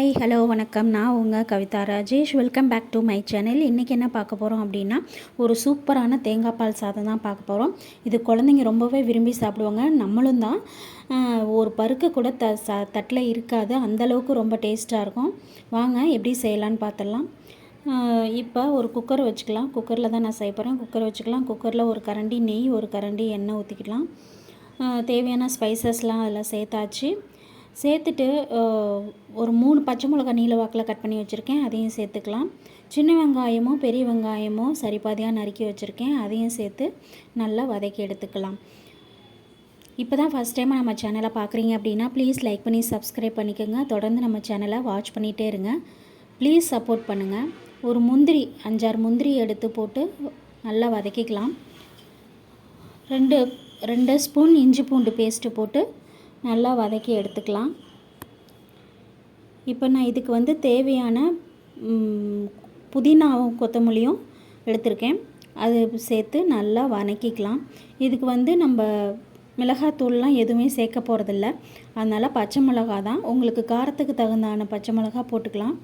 Hi hello வணக்கம். நான் உங்கள் Kavitha Rajesh. Welcome back to my channel இன்றைக்கி என்ன பார்க்க போகிறோம் அப்படின்னா ஒரு சூப்பரான தேங்காய் பால் சாதம் தான் பார்க்க போகிறோம் இது குழந்தைங்க ரொம்பவே விரும்பி சாப்பிடுவாங்க. நம்மளும் தான். ஒரு பருக்கு கூட த ச தட்டில் இருக்காது. அந்தளவுக்கு ரொம்ப டேஸ்ட்டாக இருக்கும். வாங்க எப்படி செய்யலான்னு பார்த்துடலாம் இப்போ ஒரு குக்கர் வச்சுக்கலாம். குக்கரில் தான் நான் செய்ய போகிறேன் குக்கர் வச்சுக்கலாம். குக்கரில் ஒரு கரண்டி நெய் ஒரு கரண்டி எண்ணெய் ஊற்றிக்கலாம் தேவையான ஸ்பைசஸ்லாம் அதில் சேர்த்தாச்சு. சேர்த்துட்டு ஒரு மூணு பச்சை மிளகா நீல வாக்கில் கட் பண்ணி வச்சுருக்கேன். அதையும் சேர்த்துக்கலாம். சின்ன வெங்காயமும் பெரிய வெங்காயமும் சரிபாதியாக நறுக்கி வச்சுருக்கேன். அதையும் சேர்த்து நல்லா வதக்கி எடுத்துக்கலாம். இப்போ தான் ஃபஸ்ட் டைம் நம்ம சேனலை பார்க்குறீங்க அப்படின்னா ப்ளீஸ் லைக் பண்ணி சப்ஸ்கிரைப் பண்ணிக்கோங்க. தொடர்ந்து நம்ம சேனலை வாட்ச் பண்ணிகிட்டே இருங்க. ப்ளீஸ் சப்போர்ட் பண்ணுங்கள் ஒரு முந்திரி அஞ்சாறு முந்திரி எடுத்து போட்டு நல்லா வதக்கிக்கலாம். ரெண்டு ரெண்டு ஸ்பூன் இஞ்சி பூண்டு பேஸ்ட்டு போட்டு நல்லா வதக்கி எடுத்துக்கலாம். இப்போ நான் இதுக்கு வந்து தேவையான புதினாவும் கொத்தமல்லியும் எடுத்திருக்கேன். அது சேர்த்து நல்லா வதக்கிக்கலாம் இதுக்கு வந்து நம்ம மிளகாத்தூள்லாம் எதுவுமே சேர்க்க போகிறதில்ல அதனால் பச்சை மிளகா தான். உங்களுக்கு காரத்துக்கு தகுந்தான பச்சை மிளகா போட்டுக்கலாம்.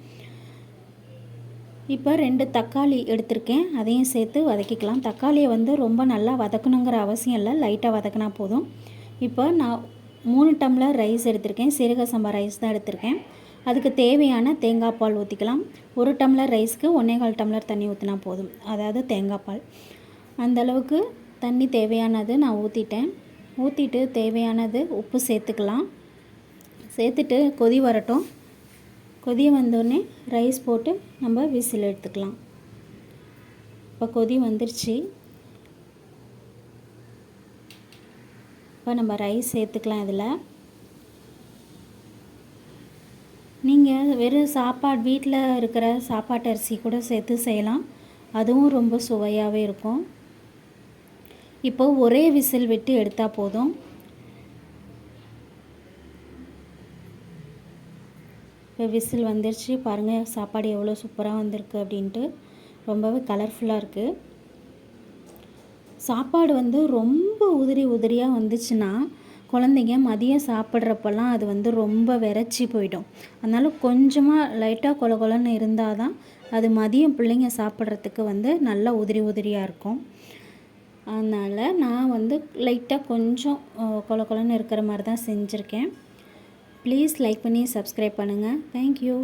இப்போ ரெண்டு தக்காளி எடுத்திருக்கேன். அதையும் சேர்த்து வதக்கிக்கலாம். தக்காளியை வந்து ரொம்ப நல்லா வதக்கணுங்கிற அவசியம் இல்லை. லைட்டாக வதக்கினா போதும். இப்போ நான் மூணு டம்ளர் ரைஸ் எடுத்திருக்கேன். சீரக சம்பா ரைஸ் தான் எடுத்திருக்கேன். அதுக்கு தேவையான தேங்காய் பால் ஊற்றிக்கலாம் ஒரு டம்ளர் ரைஸ்க்கு ஒன்றே கால் டம்ளர் தண்ணி ஊற்றினா போதும். அதாவது தேங்காய் பால். அந்தளவுக்கு தண்ணி தேவையானது நான் ஊற்றிட்டேன் ஊற்றிட்டு தேவையானது உப்பு சேர்த்துக்கலாம். சேர்த்துட்டு கொதி வரட்டும். கொதி வந்தோடனே ரைஸ் போட்டு நம்ம விசில் எடுத்துக்கலாம். இப்போ கொதி வந்துருச்சு. இப்போ நம்ம ரைஸ் சேர்த்துக்கலாம் இதில். நீங்கள் வெறும் சாப்பாடு வீட்டில் இருக்கிற சாப்பாட்டு அரிசி கூட சேர்த்து செய்யலாம். அதுவும் ரொம்ப சுவையாகவே இருக்கும். இப்போ ஒரே விசில் விட்டு எடுத்தால் போதும். இப்போ விசில் வந்துருச்சு. பாருங்கள் சாப்பாடு எவ்வளோ சூப்பராக வந்திருக்கு அப்படின்ட்டு. ரொம்பவே கலர்ஃபுல்லாக இருக்குது சாப்பாடு வந்து ரொம்ப உதிரி உதிரியாக வந்துச்சுன்னா குழந்தைங்க மதியம் சாப்பிட்றப்பெல்லாம் அது வந்து ரொம்ப விரைச்சி போயிடும். அதனால் கொஞ்சமாக லைட்டாக கொல கொலன்னு இருந்தால் தான் அது மதியம் பிள்ளைங்க சாப்பிட்றதுக்கு வந்து நல்லா உதிரி உதிரியாக இருக்கும். அதனால் நான் வந்து லைட்டாக கொஞ்சம் கொல கொலன்னு இருக்கிற மாதிரி தான் செஞ்சுருக்கேன். ப்ளீஸ் லைக் பண்ணி சப்ஸ்கிரைப் பண்ணுங்கள் தேங்க்யூ